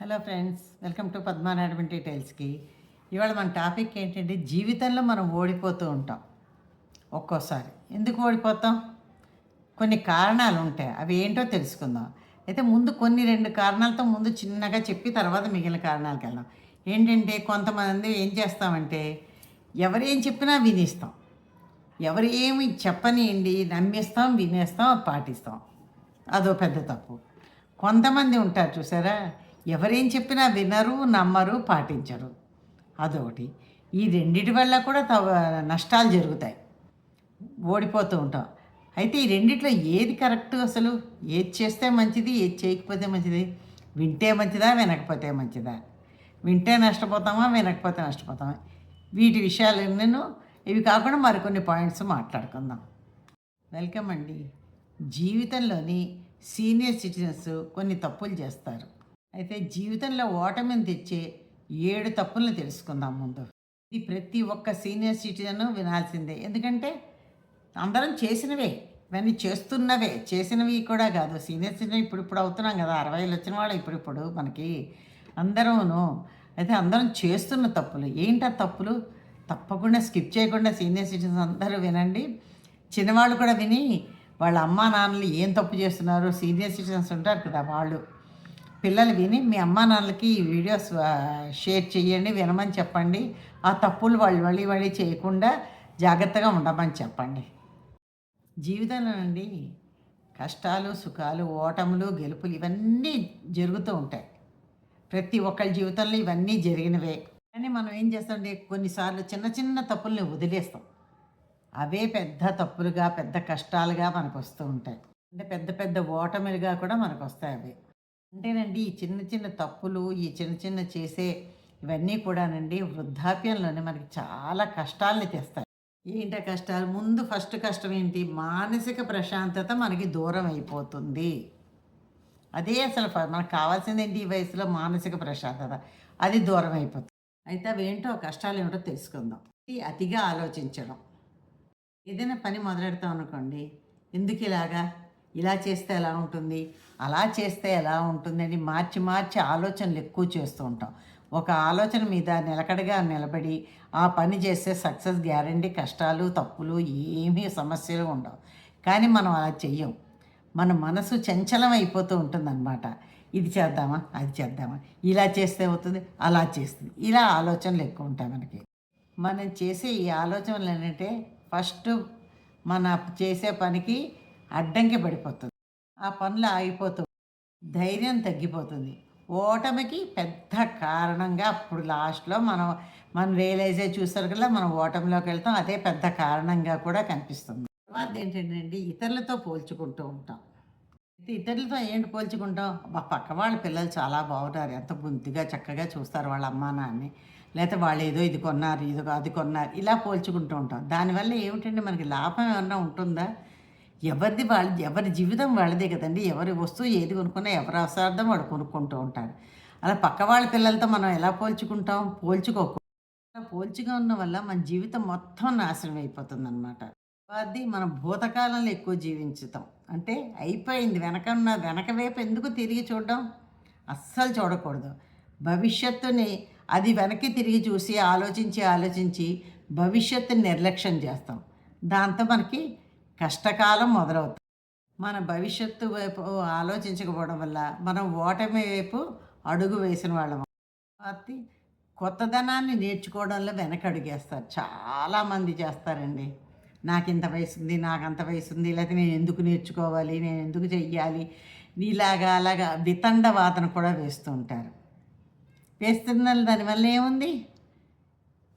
Hello friends welcome to పద్మానాడమన్ డీటెయిల్స్కి ఇవాళ మన టాపిక్ ఏంటంటే జీవితంలో మనం ఓడిపోతూ ఉంటాం. ఒక్కోసారి. ఎందుకు ఓడిపోతాం? కొన్ని కారణాలు ఉంటాయి. అవి ఏంటో తెలుసుకుందాం. అయితే ముందు కొన్ని రెండు కారణాలతో ముందు చిన్నగా చెప్పి తర్వాత మిగిలిన కారణాలకు వెళ్దాం. ఏంటంటే కొంతమంది ఏం చేస్తామంటే ఎవరు ఏం చెప్పినా వినిస్తాం. ఎవరు ఏమి చెప్పనియండి నమ్మేస్తాం వినేస్తాం పాటిస్తాం. అదో పెద్ద తప్పు. కొంతమంది ఉంటారు చూసారా? ఎవరేం చెప్పినా వినరు నమ్మరు పాటించరు. అదొకటి. ఈ రెండిటి వల్ల కూడా తవ నష్టాలు జరుగుతాయి. ఓడిపోతూ ఉంటాం. అయితే ఈ రెండిట్లో ఏది కరెక్ట్ అసలు? ఏది చేస్తే మంచిది ఏది చేయకపోతే మంచిది? వింటే మంచిదా వినకపోతే మంచిదా? వింటే నష్టపోతామా వినకపోతే నష్టపోతామా? వీటి విషయాలు నేను ఇవి కాకుండా మరికొన్ని పాయింట్స్ మాట్లాడుకుందాం. వెల్కమ్ అండి. జీవితంలోని సీనియర్ సిటిజన్స్ కొన్ని తప్పులు చేస్తారు. అయితే జీవితంలో ఓటమిని తెచ్చే ఏడు తప్పులను తెలుసుకుందాం ముందు. ఇది ప్రతి ఒక్క సీనియర్ సిటిజన్ వినాల్సిందే. ఎందుకంటే అందరం చేసినవే ఇవన్నీ చేస్తున్నవే. చేసినవి కూడా కాదు. సీనియర్ సిటిజన్ ఇప్పుడు ఇప్పుడు అవుతున్నాం కదా. అరవైలు వచ్చిన వాళ్ళు ఇప్పుడు ఇప్పుడు మనకి అందరూను. అయితే అందరం చేస్తున్న తప్పులు. ఏంటి ఆ తప్పులు? తప్పకుండా స్కిప్ చేయకుండా సీనియర్ సిటిజన్స్ అందరూ వినండి. చిన్నవాళ్ళు కూడా విని వాళ్ళ అమ్మా నాన్నలు ఏం తప్పు చేస్తున్నారు? సీనియర్ సిటిజన్స్ ఉంటారు కదా వాళ్ళు. పిల్లలు విని మీ అమ్మా నాన్నలకి ఈ వీడియోస్ షేర్ చేయండి వినమని చెప్పండి. ఆ తప్పులు వాళ్ళు మళ్ళీ మళ్ళీ చేయకుండా జాగ్రత్తగా ఉండమని చెప్పండి. జీవితంలో అండి కష్టాలు సుఖాలు ఓటములు గెలుపులు ఇవన్నీ జరుగుతూ ఉంటాయి. ప్రతి ఒక్కరి జీవితంలో ఇవన్నీ జరిగినవే. కానీ మనం ఏం చేస్తామంటే కొన్నిసార్లు చిన్న చిన్న తప్పుల్ని వదిలేస్తాం. అవే పెద్ద తప్పులుగా పెద్ద కష్టాలుగా మనకు వస్తూ ఉంటాయి. అంటే పెద్ద పెద్ద ఓటమిలుగా కూడా మనకు వస్తాయి అవి. అంటేనండి ఈ చిన్న చిన్న తప్పులు ఈ చిన్న చిన్న చేసే ఇవన్నీ కూడానండి వృద్ధాప్యంలోనే మనకి చాలా కష్టాలని తెస్తాయి. ఏంటి కష్టాలు? ముందు ఫస్ట్ కష్టం ఏంటి? మానసిక ప్రశాంతత మనకి దూరం అయిపోతుంది. అదే అసలు మనకు కావాల్సింది ఏంటి ఈ వయసులో? మానసిక ప్రశాంతత. అది దూరం అయిపోతుంది. అయితే అవేంటో కష్టాలు ఏమిటో తెలుసుకుందాం. ఇది అతిగా ఆలోచించడం. ఏదైనా పని మొదలెడతాం అనుకోండి ఎందుకు ఇలాగా? ఇలా చేస్తే ఎలా ఉంటుంది? అలా చేస్తే ఎలా ఉంటుంది? అని మార్చి మార్చి ఆలోచనలు ఎక్కువ చేస్తూ ఉంటాం. ఒక ఆలోచన మీద నిలకడగా నిలబడి ఆ పని చేస్తే సక్సెస్ గ్యారంటీ కష్టాలు తప్పులు ఏమీ సమస్యలు ఉండవు. కానీ మనం అలా చెయ్యం. మన మనసు చంచలం అయిపోతూ ఉంటుందన్నమాట. ఇది చేద్దామా? అది చేద్దామా? ఇలా చేస్తే అవుతుంది అలా చేస్తుంది. ఇలా ఆలోచనలు ఎక్కువ ఉంటాయి మనకి. మనం చేసే ఈ ఆలోచనలు ఏంటంటే ఫస్ట్ మన చేసే పనికి అడ్డంకి పడిపోతుంది. ఆ పనులు ఆగిపోతుంది ధైర్యం తగ్గిపోతుంది. ఓటమికి పెద్ద కారణంగా అప్పుడు లాస్ట్లో మనం మనం రియలైజ్ అయ్యి చూస్తారు కదా మనం ఓటమిలోకి వెళ్తాం అదే పెద్ద కారణంగా కూడా కనిపిస్తుంది. తర్వాత ఏంటంటే ఇతరులతో పోల్చుకుంటూ ఉంటాం. ఇతరులతో ఏంటి పోల్చుకుంటాం? మా పక్క వాళ్ళ పిల్లలు చాలా బాగుంటారు ఎంత బుద్ధిగా చక్కగా చూస్తారు వాళ్ళ అమ్మా నాన్ని. లేకపోతే వాళ్ళు ఏదో ఇది కొన్నారు ఇది అది కొన్నారు. ఇలా పోల్చుకుంటూ ఉంటాం. దానివల్ల ఏమిటండి మనకి లాభం ఏమన్నా ఉంటుందా? ఎవరిది వాళ్ళ ఎవరి జీవితం వాళ్ళదే కదండి. ఎవరి వస్తువు ఏది కొనుక్కున్నా ఎవరి అవసరార్థం వాడు కొనుక్కుంటూ ఉంటాడు. అలా పక్క వాళ్ళ పిల్లలతో మనం ఎలా పోల్చుకుంటాం? పోల్చుకోకు పోల్చుగా ఉన్న వల్ల మన జీవితం మొత్తం నాశనం అయిపోతుంది అనమాట అది మనం భూతకాలంలో ఎక్కువ జీవించుతాం. అంటే అయిపోయింది. వెనక ఉన్న వెనక వైపు ఎందుకు తిరిగి చూడడం? అస్సలు చూడకూడదు. భవిష్యత్తుని అది వెనక్కి తిరిగి చూసి ఆలోచించి ఆలోచించి భవిష్యత్తుని నిర్లక్ష్యం చేస్తాం. దాంతో మనకి కష్టకాలం మొదలవుతుంది. మన భవిష్యత్తు వైపు ఆలోచించకపోవడం వల్ల మనం ఓటమి వైపు అడుగు వేసిన వాళ్ళం. అది కొత్తదనాన్ని నేర్చుకోవడంలో వెనక అడుగేస్తారు చాలామంది చేస్తారండి. నాకు ఇంత వయసు ఉంది నాకు అంత వయసు ఉంది లేకపోతే నేను ఎందుకు నేర్చుకోవాలి నేను ఎందుకు చెయ్యాలి ఇలాగా అలాగా వితండ వాదన కూడా వేస్తూ ఉంటారు. వేస్తున్న దానివల్ల ఏముంది?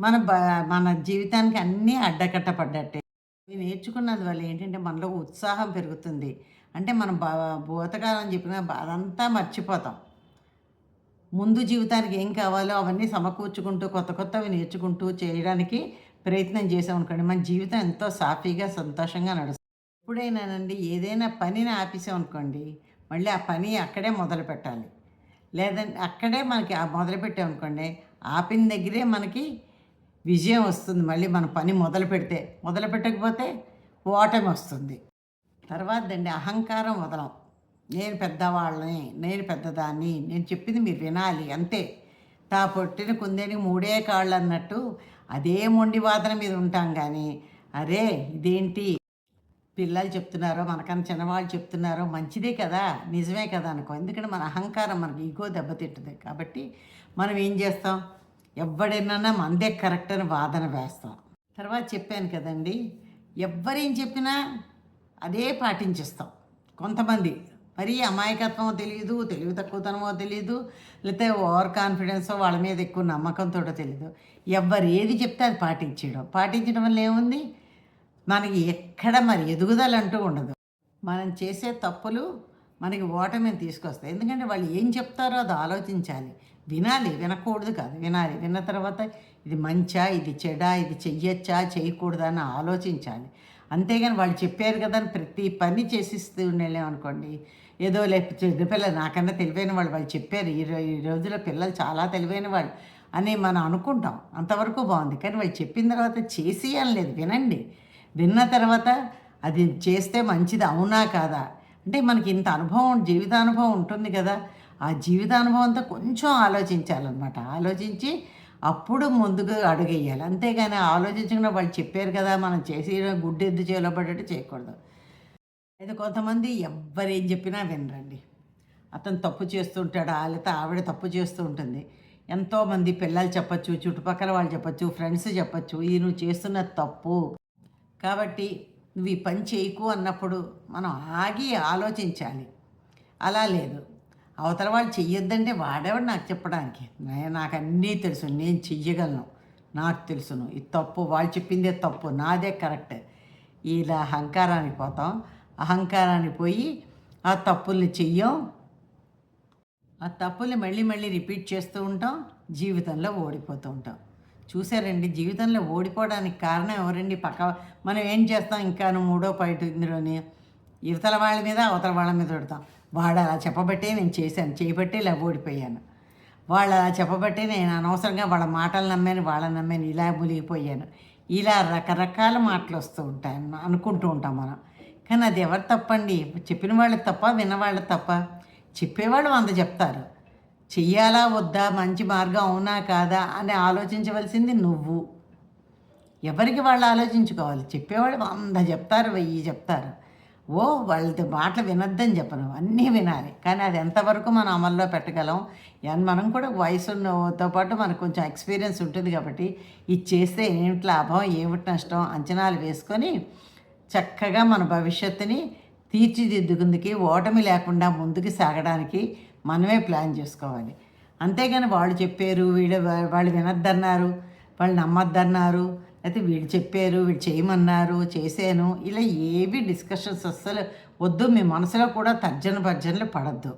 మన బ మన జీవితానికి అన్నీ అడ్డకట్ట పడ్డట్టే. ఇవి నేర్చుకున్నది వల్ల ఏంటంటే మనలో ఉత్సాహం పెరుగుతుంది. అంటే మనం బా భూతకాలం చెప్పిన అదంతా మర్చిపోతాం. ముందు జీవితానికి ఏం కావాలో అవన్నీ సమకూర్చుకుంటూ కొత్త కొత్తవి నేర్చుకుంటూ చేయడానికి ప్రయత్నం చేసాం అనుకోండి మన జీవితం ఎంతో సాఫీగా సంతోషంగా నడుస్తుంది. ఎప్పుడైనానండి ఏదైనా పనిని ఆపేసాం అనుకోండి మళ్ళీ ఆ పని అక్కడే మొదలు పెట్టాలి. లేదంటే అక్కడే మనకి ఆ మొదలు పెట్టాం అనుకోండి ఆపిన దగ్గరే మనకి విజయం వస్తుంది మళ్ళీ మన పని మొదలు పెడితే. మొదలు పెట్టకపోతే ఓటమి వస్తుంది. తర్వాత అండి అహంకారం వదలం. నేను పెద్దవాళ్ళని నేను పెద్దదాన్ని నేను చెప్పింది మీరు వినాలి అంతే. తా పొట్టిన కుందేనికి మూడే కాళ్ళు అన్నట్టు అదే మొండి వాదన మీద ఉంటాం కానీ అరే ఇదేంటి? పిల్లలు చెప్తున్నారో మనకన్నా చిన్నవాళ్ళు చెప్తున్నారో మంచిదే కదా నిజమే కదా అనుకో. ఎందుకంటే మన అహంకారం మనకి ఈగో దెబ్బతింటుంది కాబట్టి మనం ఏం చేస్తాం? ఎవడైనా మందే కరెక్ట్ అని వాదన వేస్తాం. తర్వాత చెప్పాను కదండి ఎవరేం చెప్పినా అదే పాటించేస్తాం. కొంతమంది మరీ అమాయకత్వమో తెలియదు తెలివి తక్కువతనమో తెలియదు లేకపోతే ఓవర్ కాన్ఫిడెన్సో వాళ్ళ మీద ఎక్కువ నమ్మకంతో తెలియదు ఎవరు ఏది చెప్తే అది పాటించడం పాటించడం వల్ల ఏముంది? మనకి ఎక్కడ మరి ఎదుగుదల అంటూ ఉండదు. మనం చేసే తప్పులు మనకి ఓటమిని తీసుకొస్తాయి. ఎందుకంటే వాళ్ళు ఏం చెప్తారో అది ఆలోచించాలి. వినాలి వినకూడదు కాదు వినాలి. విన్న తర్వాత ఇది మంచా ఇది చెడా ఇది చెయ్యొచ్చా చేయకూడదా అని ఆలోచించాలి. అంతేగాని వాళ్ళు చెప్పారు కదా అని ప్రతి పని చేసిస్తూ ఉండలేమనుకోండి. ఏదో లేకపోతే పిల్లలు నాకన్నా తెలివైన వాళ్ళు వాళ్ళు చెప్పారు ఈ రో- ఈ రోజుల్లో పిల్లలు చాలా తెలివైన వాళ్ళు అని మనం అనుకుంటాం. అంతవరకు బాగుంది. కానీ వాళ్ళు చెప్పిన తర్వాత చేసి అనలేదు వినండి. విన్న తర్వాత అది చేస్తే మంచిది అవునా కాదా? అంటే మనకి ఇంత అనుభవం జీవితానుభవం ఉంటుంది కదా. ఆ జీవితానుభవంతో కొంచెం ఆలోచించాలన్నమాట. ఆలోచించి అప్పుడు ముందుకు అడుగేయాలి. అంతేగాని ఆలోచించకుండా వాళ్ళు చెప్పారు కదా మనం చేసి గుడ్డెద్దు చేలో పడ్డట్టు చేయకూడదు. అయితే కొంతమంది ఎవ్వరేం చెప్పినా వినరండి. అతను తప్పు చేస్తుంటాడు లేకపోతే ఆవిడ తప్పు చేస్తూ ఉంటుంది. ఎంతోమంది పిల్లలు చెప్పచ్చు చుట్టుపక్కల వాళ్ళు చెప్పచ్చు ఫ్రెండ్స్ చెప్పచ్చు ఇది నువ్వు చేస్తున్న తప్పు. కాబట్టి నువ్వు ఈ పని చేయకు అన్నప్పుడు మనం ఆగి ఆలోచించాలి. అలా లేదు. అవతల వాళ్ళు చెయ్యొద్దంటే వాడేవాడు నాకు చెప్పడానికి? నాకు అన్నీ తెలుసు నేను చెయ్యగలను. నాకు తెలుసును. ఇది తప్పు. వాళ్ళు చెప్పిందే తప్పు. నాదే కరెక్ట్. ఇలా అహంకారానికి పోతాం. అహంకారానికి పోయి ఆ తప్పుల్ని చెయ్యం. ఆ తప్పుల్ని మళ్ళీ మళ్ళీ రిపీట్ చేస్తూ ఉంటాం. జీవితంలో ఓడిపోతూ ఉంటాం. చూసారండి జీవితంలో ఓడిపోవడానికి కారణం ఎవరండి? పక్క మనం ఏం చేస్తాం? ఇంకాను మూడో పైట ఇందులోని యువతల వాళ్ళ మీద అవతల వాళ్ళ మీద పెడతాం. వాడు అలా చెప్పబట్టే నేను చేశాను చేయబట్టే ఇలా ఓడిపోయాను. వాళ్ళు అలా చెప్పబట్టే నేను అనవసరంగా వాళ్ళ మాటలు నమ్మాను వాళ్ళని నమ్మాను ఇలా మునిగిపోయాను. ఇలా రకరకాల మాటలు వస్తూ ఉంటాయి అనుకుంటూ ఉంటాం మనం. కానీ అది ఎవరు తప్పండి? చెప్పిన వాళ్ళు తప్ప విన్నవాళ్ళు తప్ప. చెప్పేవాళ్ళు వంద చెప్తారు. చెయ్యాలా వద్దా మంచి మార్గం అవునా కాదా అని ఆలోచించవలసింది నువ్వు. ఎవరికి వాళ్ళు ఆలోచించుకోవాలి? చెప్పేవాళ్ళు వంద చెప్తారు వెయ్యి చెప్తారు. ఓ వాళ్ళది మాటలు వినొద్దని చెప్పను. అన్నీ వినాలి. కానీ అది ఎంతవరకు మనం అమల్లో పెట్టగలం? మనం కూడా వయసు ఉన్నతో పాటు మనకు కొంచెం ఎక్స్పీరియన్స్ ఉంటుంది కాబట్టి ఇది చేస్తే ఏమిటి లాభం ఏమిటి నష్టం అంచనాలు వేసుకొని చక్కగా మన భవిష్యత్తుని తీర్చిదిద్దుకుందుకి ఓటమి లేకుండా ముందుకు సాగడానికి మనమే ప్లాన్ చేసుకోవాలి. అంతేగాని వాళ్ళు చెప్పారు వీళ్ళు వాళ్ళు వినొద్దన్నారు వాళ్ళు నమ్మద్దన్నారు అయితే వీళ్ళు చెప్పారు వీళ్ళు చేయమన్నారు చేశాను. ఇలా ఏవి డిస్కషన్స్ అస్సలు వద్దు. మీ మనసులో కూడా తర్జన భర్జనలు పడద్దు.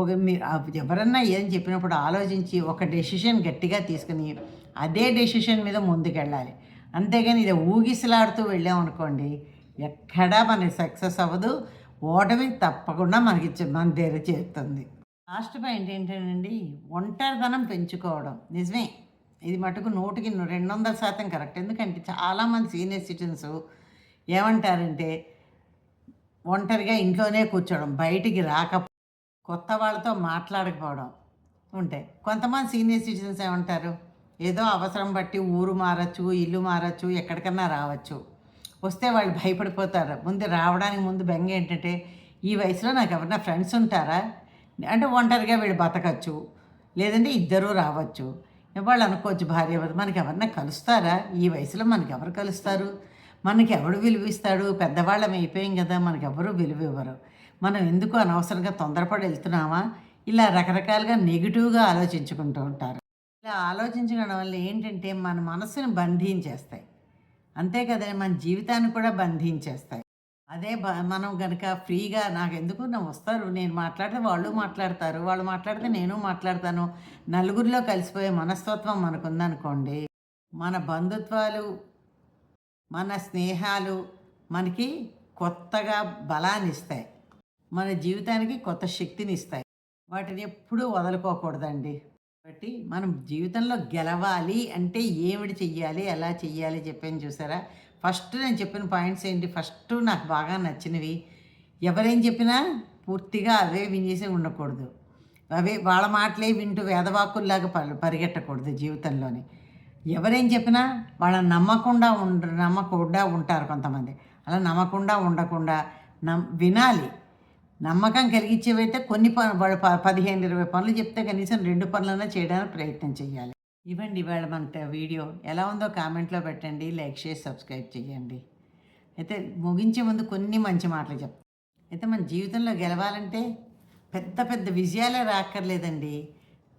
ఒక మీరు ఎవరన్నా ఏం చెప్పినప్పుడు ఆలోచించి ఒక డెసిషన్ గట్టిగా తీసుకుని అదే డెసిషన్ మీద ముందుకెళ్ళాలి. అంతేగాని ఇది ఊగిసలాడుతూ వెళ్ళామనుకోండి ఎక్కడా మనకి సక్సెస్ అవ్వదు. ఓటమి తప్పకుండా మనకి మన దగ్గర చేస్తుంది లాస్ట్ పాయింట్ ఏంటంటే ఒంటరితనం పెంచుకోవడం. నిజమే. ఇది మటుకు నూటికి రెండు వందల శాతం కరెక్ట్. ఎందుకంటే చాలామంది సీనియర్ సిటిజన్స్ ఏమంటారంటే ఒంటరిగా ఇంట్లోనే కూర్చోవడం బయటికి రాక కొత్త వాళ్ళతో మాట్లాడకపోవడం ఉంటాయి కొంతమంది సీనియర్ సిటిజన్స్ ఏమంటారు ఏదో అవసరం బట్టి ఊరు మారచ్చు ఇల్లు మారచ్చు ఎక్కడికన్నా రావచ్చు. వస్తే వాళ్ళు భయపడిపోతారు. ముందు రావడానికి ముందు బెంగ ఏంటంటే ఈ వయసులో నాకు ఎవరైనా ఫ్రెండ్స్ ఉంటారా? అంటే ఒంటరిగా వీళ్ళు బతకచ్చు. లేదంటే ఇద్దరూ రావచ్చు. వాళ్ళు అనుకోవచ్చు భార్య మనకి ఎవరన్నా కలుస్తారా? ఈ వయసులో మనకి ఎవరు కలుస్తారు? మనకి ఎవడు విలువిస్తాడు పెద్దవాళ్ళం అయిపోయాం కదా మనకి ఎవరు విలువ ఇవ్వరు. మనం ఎందుకు అనవసరంగా తొందరపడి వెళ్తున్నామా? ఇలా రకరకాలుగా నెగిటివ్గా ఆలోచించుకుంటూ ఉంటారు. ఇలా ఆలోచించడం వల్ల ఏంటంటే మన మనసును బంధించేస్తాయి. అంతే కదా మన జీవితాన్ని కూడా బంధించేస్తాయి. అదే బ మనం కనుక ఫ్రీగా నాకు ఎందుకు నా వస్తారు? నేను మాట్లాడితే వాళ్ళు మాట్లాడతారు వాళ్ళు మాట్లాడితే నేను మాట్లాడతాను. నలుగురిలో కలిసిపోయే మనస్తత్వం మనకుందనుకోండి మన బంధుత్వాలు మన స్నేహాలు మనకి కొత్తగా బలాన్ని ఇస్తాయి మన జీవితానికి కొత్త శక్తిని ఇస్తాయి వాటిని ఎప్పుడూ వదులుకోకూడదండి. కాబట్టి మనం జీవితంలో గెలవాలి అంటే ఏమిటి చెయ్యాలి ఎలా చెయ్యాలి చెప్పాను చూసారా? ఫస్ట్ నేను చెప్పిన పాయింట్స్ ఏంటి? ఫస్ట్ నాకు బాగా నచ్చినవి. ఎవరేం చెప్పినా పూర్తిగా అవే వినేసి ఉండకూడదు. అవే వాళ్ళ మాటలే వింటూ వేదవాకుల్లాగా పరి పరిగెట్టకూడదు జీవితంలోని. ఎవరేం చెప్పినా వాళ్ళని నమ్మకుండా ఉండ నమ్మకుండా ఉంటారు కొంతమంది. అలా నమ్మకుండా ఉండకుండా నమ్ వినాలి. నమ్మకం కలిగించేవైతే కొన్ని ప ప పదిహేను ఇరవై పనులు చెప్తే కనీసం రెండు పనులైనా చేయడానికి ప్రయత్నం చేయాలి. ఇవ్వండి ఇవాళ మన వీడియో. ఎలా ఉందో కామెంట్లో పెట్టండి. లైక్ చేసి సబ్స్క్రైబ్ చేయండి. అయితే ముగించే ముందు కొన్ని మంచి మాటలు చెప్తాను అయితే మన జీవితంలో గెలవాలంటే పెద్ద పెద్ద విజయాలే రాక్కర్లేదండి.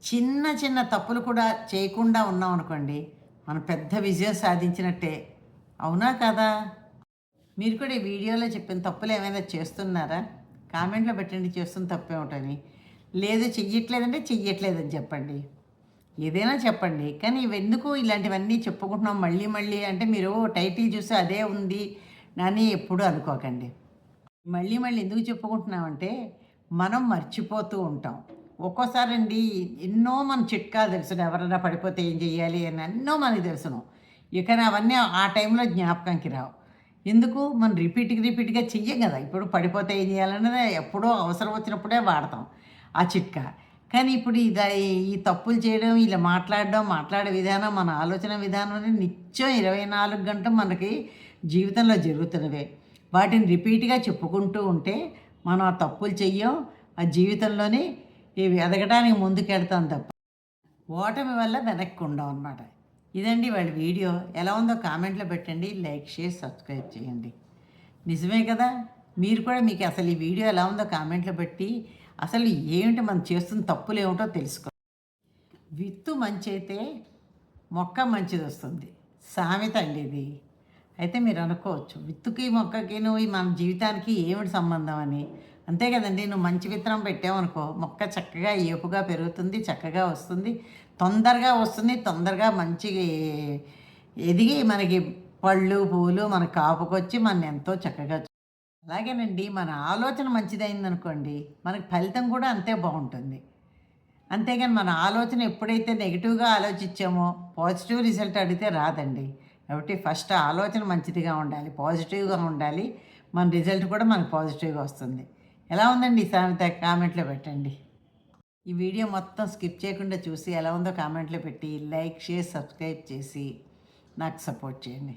చిన్న చిన్న తప్పులు కూడా చేయకుండా ఉన్నాం అనుకోండి మనం పెద్ద విజయం సాధించినట్టే. అవునా కదా? మీరు కూడా ఈ వీడియోలో చెప్పిన తప్పులు ఏమైనా చేస్తున్నారా? కామెంట్లో పెట్టండి చేస్తున్న తప్పేమిటని లేదు చెయ్యట్లేదంటే చెయ్యట్లేదని చెప్పండి. ఏదైనా చెప్పండి. కానీ ఎందుకు ఇలాంటివన్నీ చెప్పుకుంటున్నాం మళ్ళీ మళ్ళీ? అంటే మీరు టైటిల్ చూసి అదే ఉంది అని ఎప్పుడూ అనుకోకండి. మళ్ళీ మళ్ళీ ఎందుకు చెప్పుకుంటున్నామంటే మనం మర్చిపోతూ ఉంటాం. ఒక్కోసారి అండి ఎన్నో మన చిట్కాలు తెలుసును ఎవరైనా పడిపోతే ఏం చేయాలి అని ఎన్నో మనకి తెలుసును. ఇక అవన్నీ ఆ టైంలో జ్ఞాపకంకి రావు. ఎందుకు? మనం రిపీట్కి రిపీట్గా చెయ్యం కదా. ఇప్పుడు పడిపోతే ఏం చేయాలన్నది ఎప్పుడో అవసరం వచ్చినప్పుడే వాడతాం ఆ చిట్కా. కానీ ఇప్పుడు ఇది ఈ తప్పులు చేయడం ఇలా మాట్లాడడం మాట్లాడే విధానం మన ఆలోచన విధానం అనేది నిత్యం ఇరవై నాలుగు గంటలు మనకి జీవితంలో జరుగుతున్నవే. వాటిని రిపీట్గా చెప్పుకుంటూ ఉంటే మనం ఆ తప్పులు చెయ్యం ఆ జీవితంలోనే ఇవి ఎదగడానికి ముందుకెడతాం తప్ప. ఓటమి వల్ల వెనక్కి ఉండం అనమాట ఇదండి వాళ్ళ వీడియో. ఎలా ఉందో కామెంట్లో పెట్టండి లైక్ షేర్ సబ్స్క్రైబ్ చేయండి. నిజమే కదా? మీరు కూడా మీకు అసలు ఈ వీడియో ఎలా ఉందో కామెంట్లో పెట్టి అసలు ఏమిటి మనం చేస్తున్న తప్పులు ఏమిటో తెలుసుకో. విత్తు మంచి అయితే మొక్క మంచిది వస్తుంది. సామెత అండి ఇది. అయితే మీరు అనుకోవచ్చు విత్తుకి మొక్కకి నువ్వు మన జీవితానికి ఏమిటి సంబంధం అని. అంతే కదండి నువ్వు మంచి విత్తనం పెట్టావనుకో మొక్క చక్కగా ఏపుగా పెరుగుతుంది చక్కగా వస్తుంది. తొందరగా వస్తుంది తొందరగా మంచి ఎదిగి మనకి పళ్ళు పూలు మన కాపుకొచ్చి మన ఎంతో చక్కగా అలాగేనండి మన ఆలోచన మంచిదైందనుకోండి మనకి ఫలితం కూడా అంతే బాగుంటుంది. అంతేగాని మన ఆలోచన ఎప్పుడైతే నెగిటివ్గా ఆలోచించామో పాజిటివ్ రిజల్ట్ అడిగితే రాదండి. కాబట్టి ఫస్ట్ ఆలోచన మంచిదిగా ఉండాలి పాజిటివ్గా ఉండాలి మన రిజల్ట్ కూడా మనకు పాజిటివ్గా వస్తుంది. ఎలా ఉందండి ఈ సామెత? కామెంట్లో పెట్టండి. ఈ వీడియో మొత్తం స్కిప్ చేయకుండా చూసి ఎలా ఉందో కామెంట్లో పెట్టి లైక్ షేర్ సబ్స్క్రైబ్ చేసి నాకు సపోర్ట్ చేయండి.